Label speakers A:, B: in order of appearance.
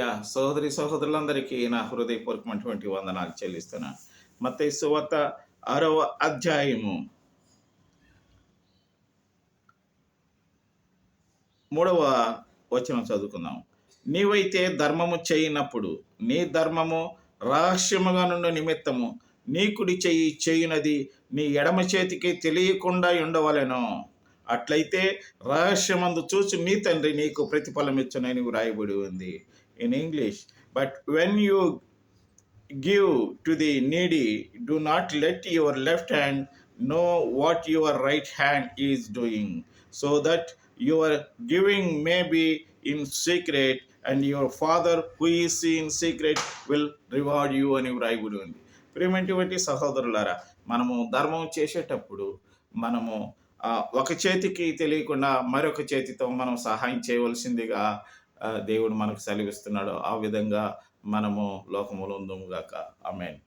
A: సోదరి సహోదరి సహోదరులందరికీ నా హృదయపూర్వకమైనటువంటి వందనాలు చెల్లిస్తున్నాను మత్తయి సువత ఆరవ అధ్యాయము. మూడవ వచనం చదువుకుందాం. నీవైతే ధర్మము చేయనప్పుడు నీ ధర్మము రహస్యముగా నుండి నిమిత్తము నీ కుడి చెయ్యి చేయునది నీ ఎడమ చేతికి తెలియకుండా ఉండవలెను. అట్లయితే రహస్యమందు చూచి నీ తండ్రి నీకు ప్రతిఫలం ఇచ్చునని రాయబడి ఉంది in English but when you give to the needy do not let your left hand know what your right hand is doing so that your giving may be in secret and your father who is in secret will reward you అని వ్రాయబడి ఉంది. ప్రేమటువంటి సహోదరులారా మనము ధర్మం చేసేటప్పుడు మనము ఒక చేతికి తెలియకుండా మరొక చేతితో మనం సహాయం చేయవలసిందిగా దేవుడు మనకు సెలవిస్తున్నాడు. ఆ విధంగా మనము లోకములు ఉందముగాక ఆమెన్.